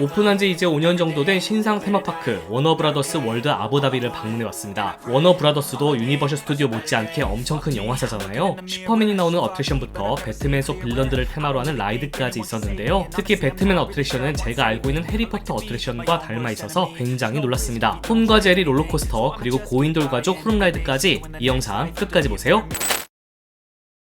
오픈한 지 이제 5년 정도 된 신상 테마파크 워너브라더스 월드 아부다비를 방문해 왔습니다. 워너브라더스도 유니버셜 스튜디오 못지않게 엄청 큰 영화사잖아요. 슈퍼맨이 나오는 어트랙션부터 배트맨 속 빌런들을 테마로 하는 라이드까지 있었는데요. 특히 배트맨 어트랙션은 제가 알고 있는 해리포터 어트랙션과 닮아 있어서 굉장히 놀랐습니다. 톰과 제리 롤러코스터 그리고 고인돌 가족 후룸라이드까지 이 영상 끝까지 보세요.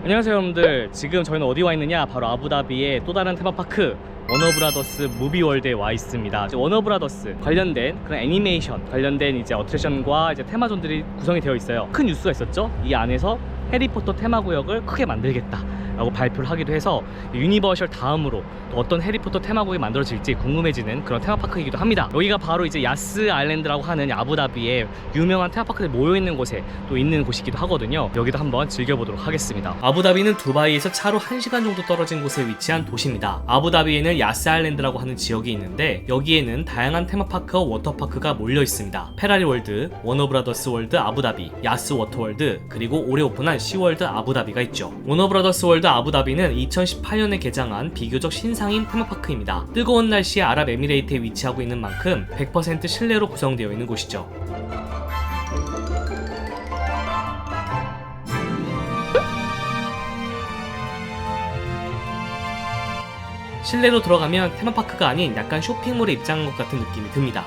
안녕하세요 여러분들 지금 저희는 어디 와 있느냐 바로 아부다비의 또 다른 테마파크 워너브라더스 무비월드에 와 있습니다. 워너브라더스 관련된 그런 애니메이션 관련된 이제 어트랙션과 이제 테마존들이 구성이 되어 있어요. 큰 뉴스가 있었죠? 이 안에서 해리포터 테마구역을 크게 만들겠다 라고 발표를 하기도 해서 유니버셜 다음으로 또 어떤 해리포터 테마구역이 만들어질지 궁금해지는 그런 테마파크이기도 합니다. 여기가 바로 이제 야스 아일랜드라고 하는 아부다비의 유명한 테마파크들이 모여있는 곳에 또 있는 곳이기도 하거든요. 여기도 한번 즐겨보도록 하겠습니다. 아부다비는 두바이에서 차로 1시간 정도 떨어진 곳에 위치한 도시입니다. 아부다비에는 야스 아일랜드라고 하는 지역이 있는데 여기에는 다양한 테마파크와 워터파크가 몰려 있습니다. 페라리 월드, 워너브라더스 월드 아부다비, 야스 워터월드 그리고 올해 오픈한 시월드 아부다비가 있죠. 워너브라더스 월드 아부다비는 2018년에 개장한 비교적 신상인 테마파크입니다. 뜨거운 날씨에 아랍에미레이트에 위치하고 있는 만큼 100% 실내로 구성되어 있는 곳이죠. 실내로 들어가면 테마파크가 아닌 약간 쇼핑몰에 입장한 것 같은 느낌이 듭니다.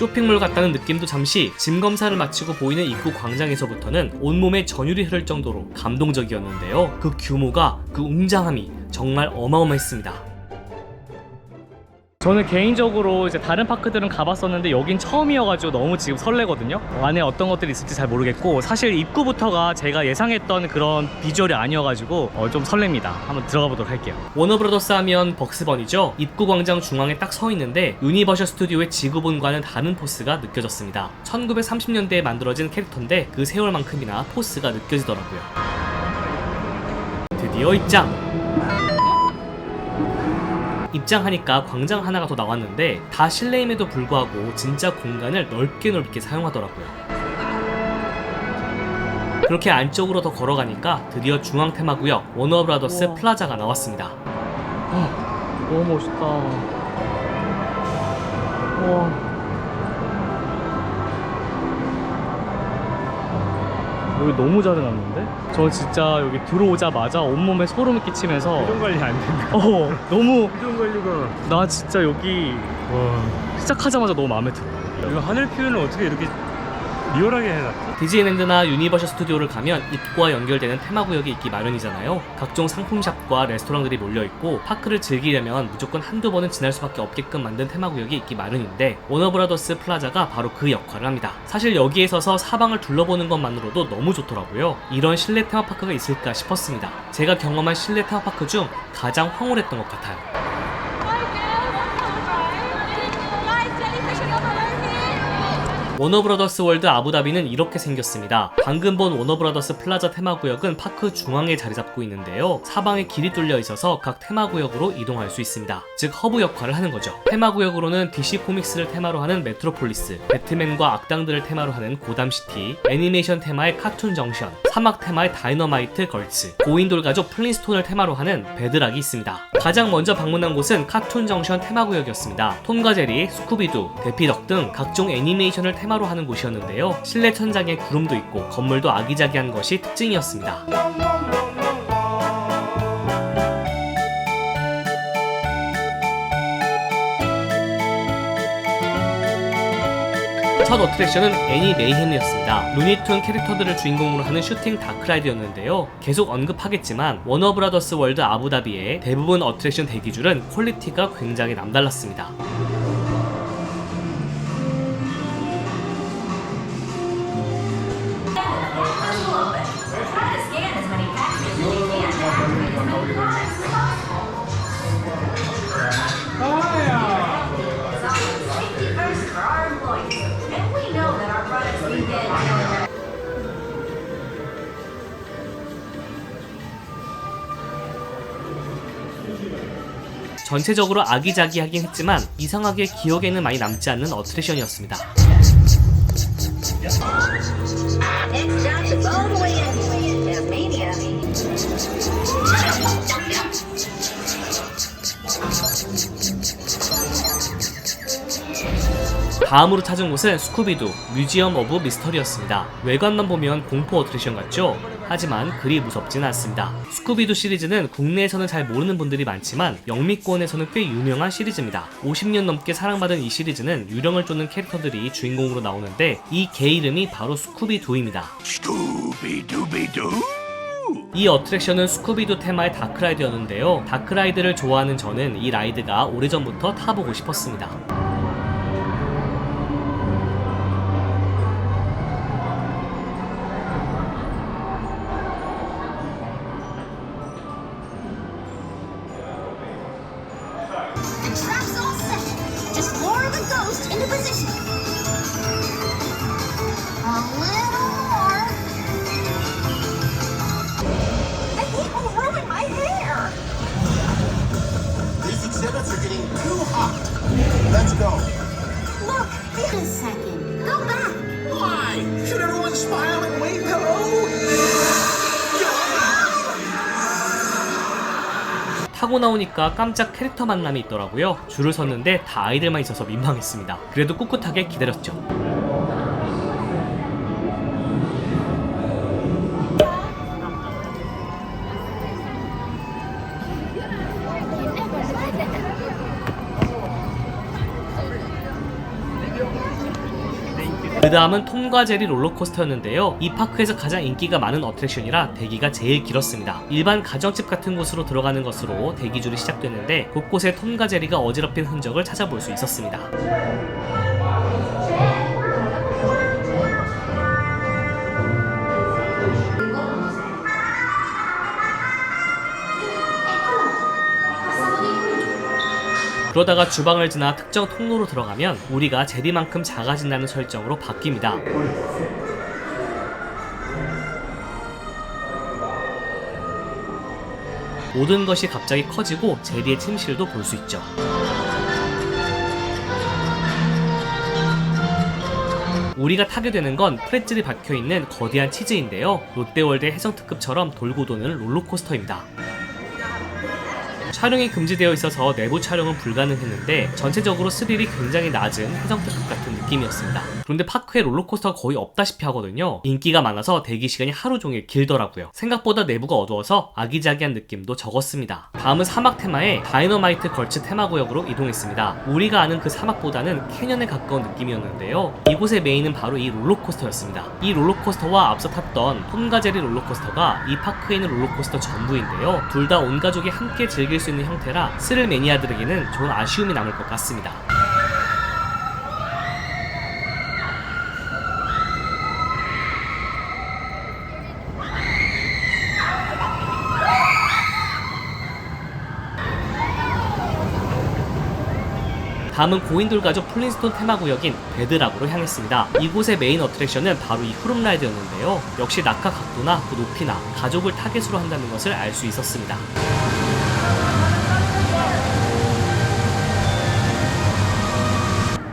쇼핑몰 같다는 느낌도 잠시 짐 검사를 마치고 보이는 입구 광장에서부터는 온몸에 전율이 흐를 정도로 감동적이었는데요. 그 규모가 그 웅장함이 정말 어마어마했습니다. 저는 개인적으로 이제 다른 파크들은 가봤었는데 여긴 처음이어가지고 너무 지금 설레거든요. 어, 안에 어떤 것들이 있을지 잘 모르겠고 사실 입구부터가 제가 예상했던 그런 비주얼이 아니어가지고 어, 좀 설렙니다. 한번 들어가 보도록 할게요. 워너브라더스 하면 벅스번이죠. 입구 광장 중앙에 딱 서 있는데 유니버셜 스튜디오의 지구본과는 다른 포스가 느껴졌습니다. 1930년대에 만들어진 캐릭터인데 그 세월만큼이나 포스가 느껴지더라고요. 드디어 입장! 입장하니까 광장 하나가 더 나왔는데 다 실내임에도 불구하고 진짜 공간을 넓게 넓게 사용하더라고요. 그렇게 안쪽으로 더 걸어가니까 드디어 중앙 테마구역 워너브라더스 우와. 플라자가 나왔습니다. 어, 너무 멋있다. 와. 여기 너무 잘 해놨는데? 저 진짜 여기 들어오자마자 온몸에 소름을 끼치면서 이동 관리 안 된다. 어 너무 이동 관리가 나 진짜 여기 와 시작하자마자 너무 마음에 들어. 이거 하늘 표현을 어떻게 이렇게 리얼하게 해놨지? 디즈니랜드나 유니버셜 스튜디오를 가면 입구와 연결되는 테마구역이 있기 마련이잖아요. 각종 상품샵과 레스토랑들이 몰려있고 파크를 즐기려면 무조건 한두 번은 지날 수밖에 없게끔 만든 테마구역이 있기 마련인데 워너브라더스 플라자가 바로 그 역할을 합니다. 사실 여기에 서서 사방을 둘러보는 것만으로도 너무 좋더라고요. 이런 실내 테마파크가 있을까 싶었습니다. 제가 경험한 실내 테마파크 중 가장 황홀했던 것 같아요. 워너브라더스 월드 아부다비는 이렇게 생겼습니다. 방금 본 워너브라더스 플라자 테마구역은 파크 중앙에 자리 잡고 있는데요. 사방에 길이 뚫려 있어서 각 테마구역으로 이동할 수 있습니다. 즉 허브 역할을 하는 거죠. 테마구역으로는 DC 코믹스를 테마로 하는 메트로폴리스, 배트맨과 악당들을 테마로 하는 고담시티, 애니메이션 테마의 카툰 정션, 사막 테마의 다이너마이트 걸츠, 고인돌 가족 플린스톤을 테마로 하는 베드락이 있습니다. 가장 먼저 방문한 곳은 카툰 정션 테마구역이었습니다. 톰과 제리, 스쿠비두, 대피덕 등 각종 애니메이션을 테마 로 하는 곳이었는데요. 실내 천장에 구름도 있고 건물도 아기자기한 것이 특징이었습니다. 첫 어트랙션은 애니 메이햄이었습니다. 루니툰 캐릭터들을 주인공으로 하는 슈팅 다크라이드였는데요. 계속 언급하겠지만 워너브라더스 월드 아부다비의 대부분 어트랙션 대기줄은 퀄리티가 굉장히 남달랐습니다. 전체적으로 아기자기하긴 했지만 이상하게 기억에는 많이 남지 않는 어트랙션이었습니다. 다음으로 찾은 곳은 스쿠비두 뮤지엄 오브 미스터리였습니다. 외관만 보면 공포 어트랙션 같죠? 하지만 그리 무섭진 않습니다. 스쿠비두 시리즈는 국내에서는 잘 모르는 분들이 많지만 영미권에서는 꽤 유명한 시리즈입니다. 50년 넘게 사랑받은 이 시리즈는 유령을 쫓는 캐릭터들이 주인공으로 나오는데 이 개 이름이 바로 스쿠비두입니다. 이 어트랙션은 스쿠비두 테마의 다크라이드였는데요. 다크라이드를 좋아하는 저는 이 라이드가 오래전부터 타보고 싶었습니다. 타고 나오니까 깜짝 캐릭터 만남이 있더라고요. 줄을 섰는데 다 아이들만 있어서 민망했습니다. 그래도 꿋꿋하게 기다렸죠. 다음은 톰과 제리 롤러코스터였는데요. 이 파크에서 가장 인기가 많은 어트랙션이라 대기가 제일 길었습니다. 일반 가정집 같은 곳으로 들어가는 것으로 대기줄이 시작됐는데 곳곳에 톰과 제리가 어지럽힌 흔적을 찾아볼 수 있었습니다. 그러다가 주방을 지나 특정 통로로 들어가면 우리가 제리만큼 작아진다는 설정으로 바뀝니다. 모든 것이 갑자기 커지고 제리의 침실도 볼 수 있죠. 우리가 타게 되는 건 프레즐이 박혀 있는 거대한 치즈인데요. 롯데월드 해성특급처럼 돌고 도는 롤러코스터입니다. 촬영이 금지되어 있어서 내부 촬영은 불가능했는데 전체적으로 스릴이 굉장히 낮은 해성특급 같은 느낌이었습니다. 그런데 파크에 롤러코스터가 거의 없다시피 하거든요. 인기가 많아서 대기 시간이 하루 종일 길더라고요. 생각보다 내부가 어두워서 아기자기한 느낌도 적었습니다. 다음은 사막 테마의 다이너마이트 걸츠 테마 구역으로 이동했습니다. 우리가 아는 그 사막보다는 캐년에 가까운 느낌이었는데요. 이곳의 메인은 바로 이 롤러코스터였습니다. 이 롤러코스터와 앞서 탔던 톰과 제리 롤러코스터가 이 파크에 있는 롤러코스터 전부인데요. 둘 다 온 가족이 함께 즐길 수 있는 형태라 스릴 매니아들에게는 좋은 아쉬움이 남을 것 같습니다. 다음은 고인돌 가족 플린스톤 테마구역인 베드락으로 향했습니다. 이곳의 메인 어트랙션은 바로 이 후룸라이드였는데요. 역시 낙하 각도나 그 높이나 가족을 타겟으로 한다는 것을 알 수 있었습니다.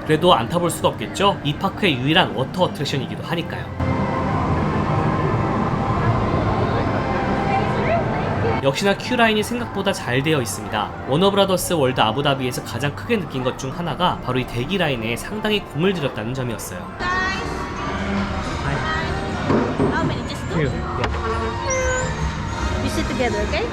그래도 안 타볼 수가 없겠죠? 이 파크의 유일한 워터 어트랙션이기도 하니까요. 역시나 큐라인이 생각보다 잘 되어 있습니다. 워너브라더스 월드 아부다비에서 가장 크게 느낀 것 중 하나가 바로 이 대기 라인에 상당히 공을 들였다는 점이었어요. How many? Just two? You sit together, okay?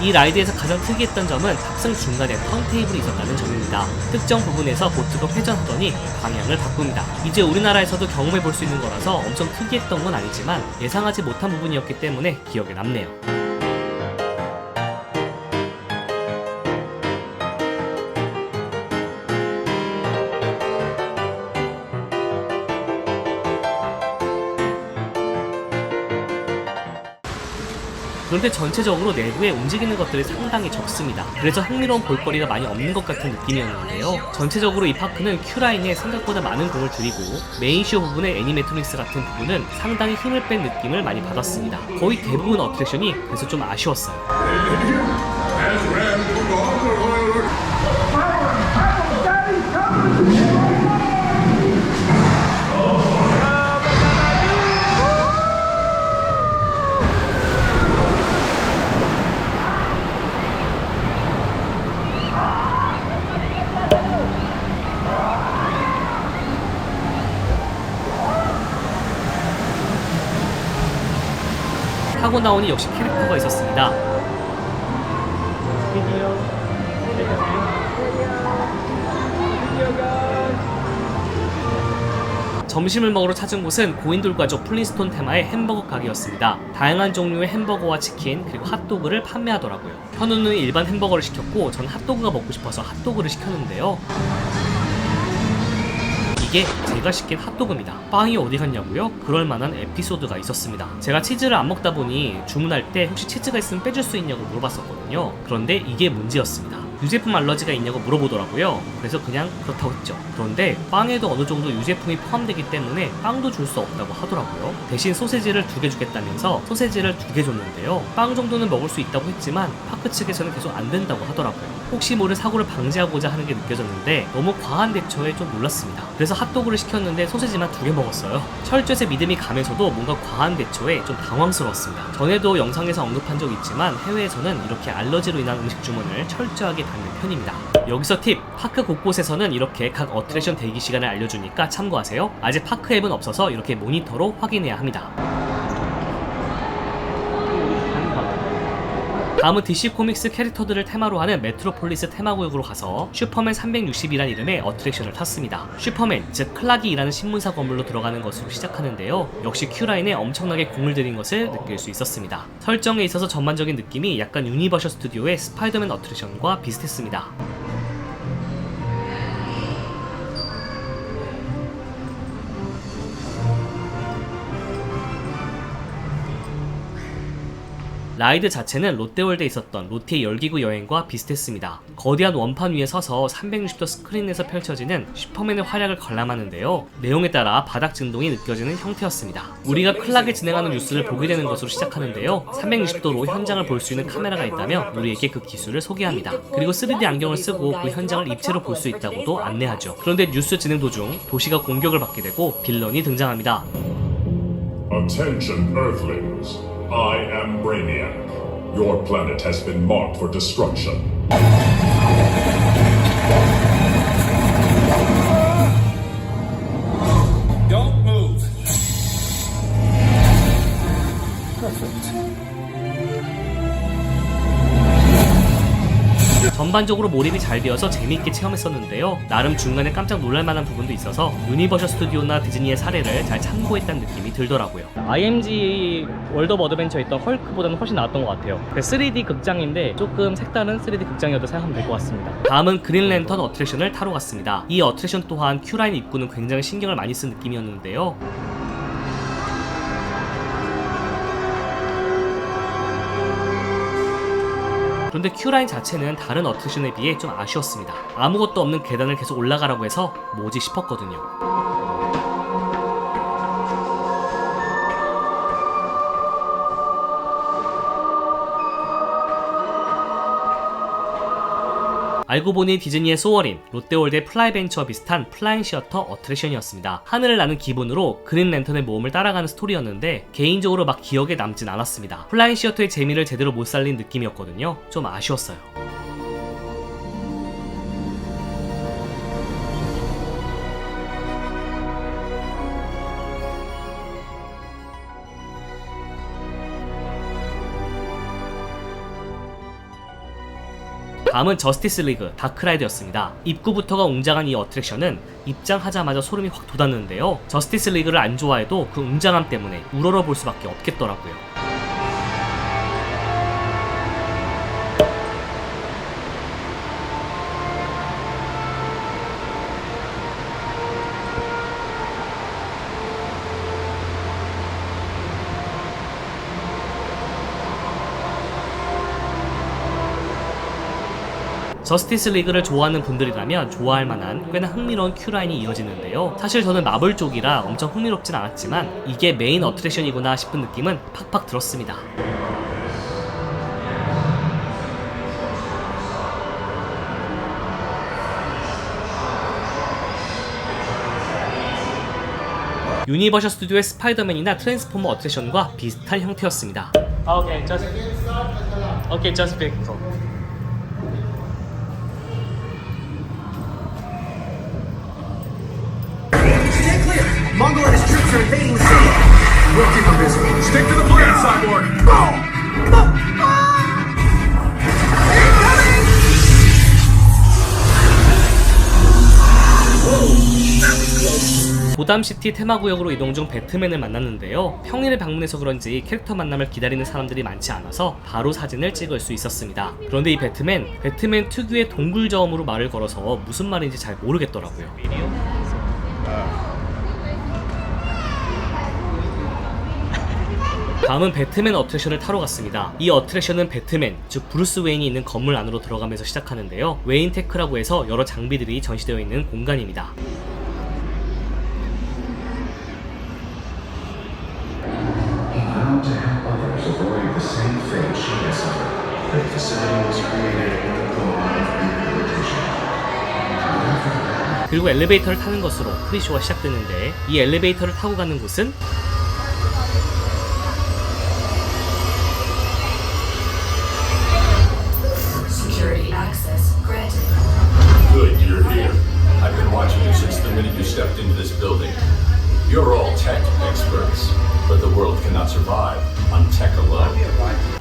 이 라이드에서 가장 특이했던 점은 탑승 중간에 턴테이블이 있었다는 점입니다. 특정 부분에서 보트가 회전하더니 방향을 바꿉니다. 이제 우리나라에서도 경험해 볼 수 있는 거라서 엄청 특이했던 건 아니지만 예상하지 못한 부분이었기 때문에 기억에 남네요. 그런데 전체적으로 내부에 움직이는 것들이 상당히 적습니다. 그래서 흥미로운 볼거리가 많이 없는 것 같은 느낌이었는데요. 전체적으로 이 파크는 큐라인에 생각보다 많은 공을 들이고 메인쇼 부분의 애니메트릭스 같은 부분은 상당히 힘을 뺀 느낌을 많이 받았습니다. 거의 대부분 어트랙션이 그래서 좀 아쉬웠어요. 나오니 역시 캐릭터가 있었습니다. 점심을 먹으러 찾은 곳은 고인돌 가족 플린스톤 테마의 햄버거 가게였습니다. 다양한 종류의 햄버거와 치킨 그리고 핫도그를 판매하더라고요. 현우는 일반 햄버거를 시켰고 전 핫도그가 먹고 싶어서 핫도그를 시켰는데요. 이게 제가 시킨 핫도그입니다. 빵이 어디 갔냐고요? 그럴 만한 에피소드가 있었습니다. 제가 치즈를 안 먹다 보니 주문할 때 혹시 치즈가 있으면 빼줄 수 있냐고 물어봤었거든요. 그런데 이게 문제였습니다. 유제품 알러지가 있냐고 물어보더라고요. 그래서 그냥 그렇다고 했죠. 그런데 빵에도 어느 정도 유제품이 포함되기 때문에 빵도 줄 수 없다고 하더라고요. 대신 소세지를 두 개 주겠다면서 소세지를 두 개 줬는데요. 빵 정도는 먹을 수 있다고 했지만 파크 측에서는 계속 안 된다고 하더라고요. 혹시 모를 사고를 방지하고자 하는 게 느껴졌는데 너무 과한 대처에 좀 놀랐습니다. 그래서 핫도그를 시켰는데 소세지만 두 개 먹었어요. 철저히 믿음이 가면서도 뭔가 과한 대처에 좀 당황스러웠습니다. 전에도 영상에서 언급한 적 있지만 해외에서는 이렇게 알러지로 인한 음식 주문을 철저하게 받는 편입니다. 여기서 팁! 파크 곳곳에서는 이렇게 각 어트랙션 대기 시간을 알려주니까 참고하세요. 아직 파크 앱은 없어서 이렇게 모니터로 확인해야 합니다. 다음은 DC 코믹스 캐릭터들을 테마로 하는 메트로폴리스 테마구역으로 가서 슈퍼맨 360이란 이름의 어트랙션을 탔습니다. 슈퍼맨, 즉 클락이라는 신문사 건물로 들어가는 것으로 시작하는데요. 역시 큐라인에 엄청나게 공을 들인 것을 느낄 수 있었습니다. 설정에 있어서 전반적인 느낌이 약간 유니버셜 스튜디오의 스파이더맨 어트랙션과 비슷했습니다. 라이드 자체는 롯데월드에 있었던 롯데 열기구 여행과 비슷했습니다. 거대한 원판 위에 서서 360도 스크린에서 펼쳐지는 슈퍼맨의 활약을 관람하는데요. 내용에 따라 바닥 진동이 느껴지는 형태였습니다. 우리가 클락에 진행하는 뉴스를 보게 되는 것으로 시작하는데요. 360도로 현장을 볼 수 있는 카메라가 있다며 우리에게 그 기술을 소개합니다. 그리고 3D 안경을 쓰고 그 현장을 입체로 볼 수 있다고도 안내하죠. 그런데 뉴스 진행 도중 도시가 공격을 받게 되고 빌런이 등장합니다. Attention, Earthlings. I am Brainiac. Your planet has been marked for destruction. 전반적으로 몰입이 잘 되어서 재미있게 체험했었는데요. 나름 중간에 깜짝 놀랄만한 부분도 있어서 유니버셜 스튜디오나 디즈니의 사례를 잘 참고했다는 느낌이 들더라고요. IMG 월드 오브 어드벤처에 있던 헐크보다는 훨씬 나았던 것 같아요. 3D 극장인데 조금 색다른 3D 극장이어도 생각하면 될 것 같습니다. 다음은 그린랜턴 어트랙션을 타러 갔습니다. 이 어트랙션 또한 큐라인 입구는 굉장히 신경을 많이 쓴 느낌이었는데요. 그런데 큐라인 자체는 다른 어트랙션에 비해 좀 아쉬웠습니다. 아무것도 없는 계단을 계속 올라가라고 해서 뭐지 싶었거든요. 알고 보니 디즈니의 소월인 롯데월드의 플라이벤처와 비슷한 플라잉 시어터 어트랙션이었습니다. 하늘을 나는 기분으로 그린 랜턴의 모험을 따라가는 스토리였는데 개인적으로 막 기억에 남진 않았습니다. 플라잉 시어터의 재미를 제대로 못 살린 느낌이었거든요. 좀 아쉬웠어요. 다음은 저스티스 리그 다크라이드였습니다. 입구부터가 웅장한 이 어트랙션은 입장하자마자 소름이 확 돋았는데요. 저스티스 리그를 안 좋아해도 그 웅장함 때문에 우러러 볼 수밖에 없겠더라고요. 저스티스 리그를 좋아하는 분들이라면 좋아할 만한 꽤나 흥미로운 큐라인이 이어지는데요. 사실 저는 마블 쪽이라 엄청 흥미롭진 않았지만 이게 메인 어트랙션이구나 싶은 느낌은 팍팍 들었습니다. 유니버셜 스튜디오의 스파이더맨이나 트랜스포머 어트랙션과 비슷한 형태였습니다. just 오케이, just be Mongol and his troops are invading the city. We'll keep him busy. Stick to the plan, Cyborg. 고담시티 테마구역으로 이동 중 배트맨을 만났는데요. 평일에 방문해서 그런지 캐릭터 만남을 기다리는 사람들이 많지 않아서 바로 사진을 찍을 수 있었습니다. 그런데 이 배트맨, 배트맨 특유의 동굴 저음으로 말을 걸어서 무슨 말인지 잘 모르겠더라고요. 다음은 배트맨 어트랙션을 타러 갔습니다. 이 어트랙션은 배트맨, 즉 브루스 웨인이 있는 건물 안으로 들어가면서 시작하는데요. 웨인 테크라고 해서 여러 장비들이 전시되어 있는 공간입니다. 그리고 엘리베이터를 타는 것으로 프리쇼가 시작되는데 이 엘리베이터를 타고 가는 곳은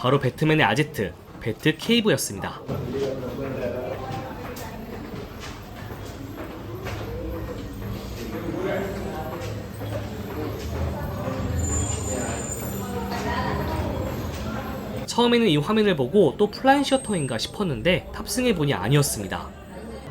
바로 배트맨의 아제트, 배트 케이브였습니다. 처음에는 이 화면을 보고 또 플라잉 셔터인가 싶었는데 탑승해보니 아니었습니다.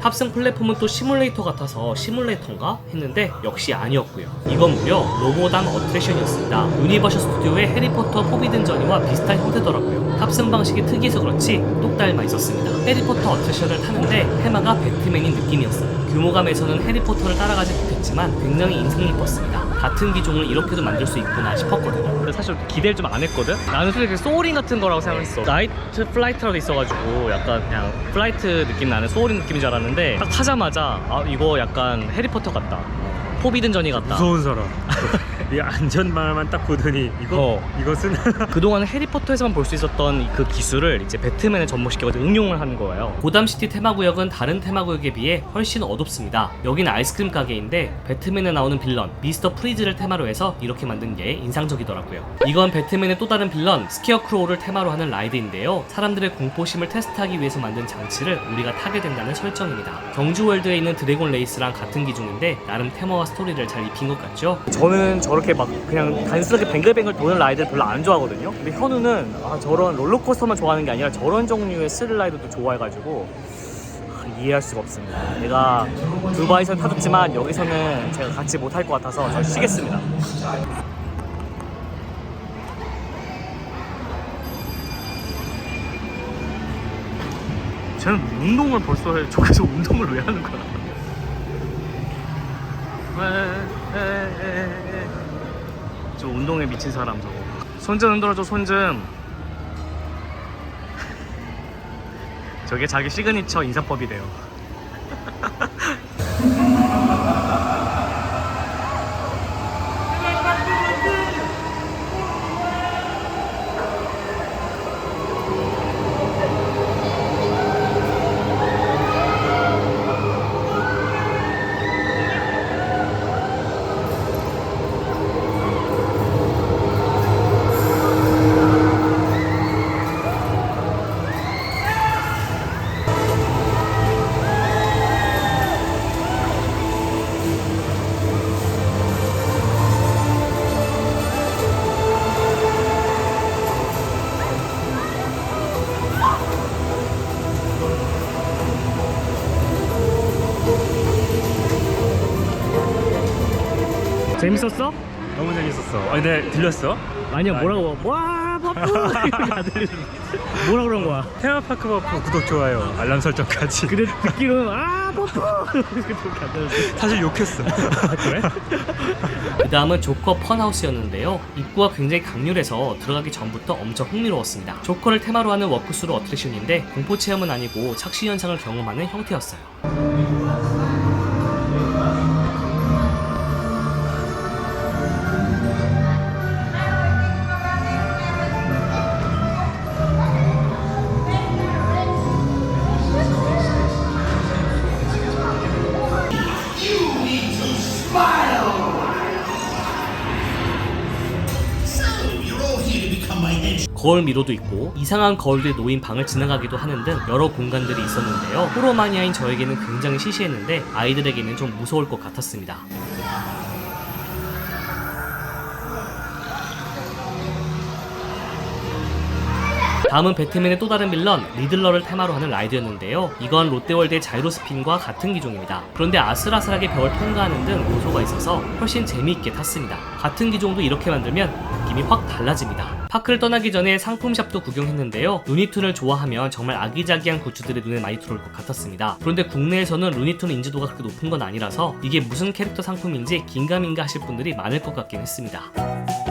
탑승 플랫폼은 또 시뮬레이터 같아서 시뮬레이터인가 했는데 역시 아니었고요. 이건 무려 로보담 어트랙션이었습니다. 유니버셜 스튜디오의 해리포터 포비든 저니와 비슷한 형태더라고요. 탑승 방식이 특이해서 그렇지 똑 닮아 있었습니다. 해리포터 어트랙션을 타는데 테마가 배트맨인 느낌이었어요. 규모감에서는 해리포터를 따라가지 못했지만 굉장히 인상 깊었습니다. 같은 기종을 이렇게도 만들 수 있구나 싶었거든요. 사실 기대를 좀 안 했거든? 나는 솔직히 소어링 같은 거라고 생각했어. 나이트 플라이트라고 있어가지고 약간 그냥 플라이트 느낌 나는 소어링 느낌인 줄 알았는데 딱 타자마자 아 이거 약간 해리포터 같다. 포비든 전이 같다. 무서운 사람. 이 안전망만 딱 보더니 이거 어. 이것은 그동안 해리포터에서만 볼 수 있었던 그 기술을 이제 배트맨에 접목시켜서 응용을 하는 거예요. 고담시티 테마구역은 다른 테마구역에 비해 훨씬 어둡습니다. 여기는 아이스크림 가게인데 배트맨에 나오는 빌런 미스터 프리즈를 테마로 해서 이렇게 만든 게 인상적이더라고요. 이건 배트맨의 또 다른 빌런 스케어크로우를 테마로 하는 라이드인데요. 사람들의 공포심을 테스트하기 위해서 만든 장치를 우리가 타게 된다는 설정입니다. 경주월드에 있는 드래곤 레이스랑 같은 기종인데 나름 테마와 스토리를 잘 입힌 것 같죠? 저는 저 렇게 막 그냥 단순하게 뱅글뱅글 도는 라이드를 별로 안 좋아하거든요. 근데 현우는 아, 저런 롤러코스터만 좋아하는 게 아니라 저런 종류의 스릴 라이드도 좋아해가지고 아, 이해할 수가 없습니다. 내가 두바이에서 타줬지만 여기서는 제가 같이 못할 것 같아서 저 쉬겠습니다. 쟤는 운동을 벌써 해. 저기서 운동을 왜 하는 거야? 저 운동에 미친 사람 저거. 손좀 흔들어줘 손 좀. 저게 자기 시그니처 인사법이래요. 재밌었어? 너무 재밌었어. 아 근데 들렸어? 아니야 뭐라고 와 버프 뭐라 그런 거야 테마파크 버프 구독 좋아요 알람 설정까지. 그래 듣기로는 아 버프 이렇게 안 들렸어 사실 욕했어. 그래? 그 다음은 조커 펀하우스였는데요. 입구가 굉장히 강렬해서 들어가기 전부터 엄청 흥미로웠습니다. 조커를 테마로 하는 워크스루 어트랙션인데 공포 체험은 아니고 착시 현상을 경험하는 형태였어요. 거울 미로도 있고 이상한 거울들이 놓인 방을 지나가기도 하는 등 여러 공간들이 있었는데요. 호러 마니아인 저에게는 굉장히 시시했는데 아이들에게는 좀 무서울 것 같았습니다. 다음은 배트맨의 또 다른 빌런 리들러를 테마로 하는 라이드였는데요. 이건 롯데월드의 자이로스핀과 같은 기종입니다. 그런데 아슬아슬하게 벽을 통과하는 등 요소가 있어서 훨씬 재미있게 탔습니다. 같은 기종도 이렇게 만들면 느낌이 확 달라집니다. 파크를 떠나기 전에 상품샵도 구경했는데요. 루니툰을 좋아하면 정말 아기자기한 굿즈들이 눈에 많이 들어올 것 같았습니다. 그런데 국내에서는 루니툰 인지도가 그렇게 높은 건 아니라서 이게 무슨 캐릭터 상품인지 긴가민가 하실 분들이 많을 것 같긴 했습니다.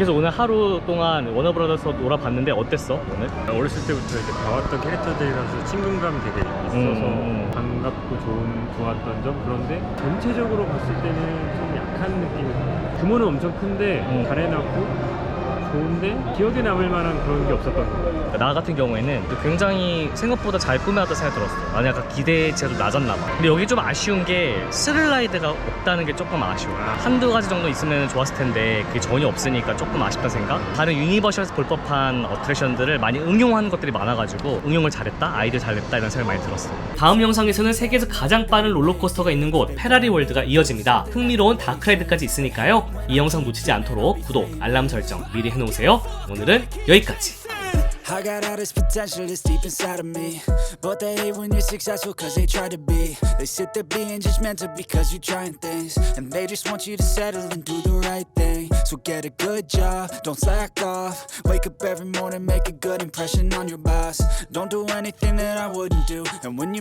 해서 오늘 하루 동안 워너브라더스 놀아봤는데 어땠어 오늘? 어렸을 때부터 이제 봐왔던 캐릭터들이라서 친근감 되게 있어서 음. 반갑고 좋은 좋았던 점 그런데 전체적으로 봤을 때는 좀 약한 느낌 규모는 엄청 큰데 음. 잘해놨고 좋은데 기억에 남을 만한 그런 게 없었던 것 같아요 나 같은 경우에는 굉장히 생각보다 잘 꾸며놨다 생각이 들었어. 나는 약간 기대치가 좀 낮았나 봐. 근데 여기 좀 아쉬운 게 스릴라이드가 없다는 게 조금 아쉬워. 한두 가지 정도 있으면 좋았을 텐데 그게 전혀 없으니까 조금 아쉽다 생각? 다른 유니버셜에서 볼 법한 어트랙션들을 많이 응용하는 것들이 많아가지고 응용을 잘했다? 아이들 잘했다? 이런 생각이 많이 들었어. 다음 영상에서는 세계에서 가장 빠른 롤러코스터가 있는 곳 페라리 월드가 이어집니다. 흥미로운 다크라이드까지 있으니까요. 이 영상 놓치지 않도록 구독, 알람 설정 미리 해 놓으세요. 오늘은 여기까지. I got all this potential that's deep inside of me. But they hate when you're successful cause they try to be. They sit there being judgmental because you're trying things. And they just want you to settle and do the right thing. So get a good job, don't slack off. Wake up every morning, make a good impression on your boss. Don't do anything that I wouldn't do. And when you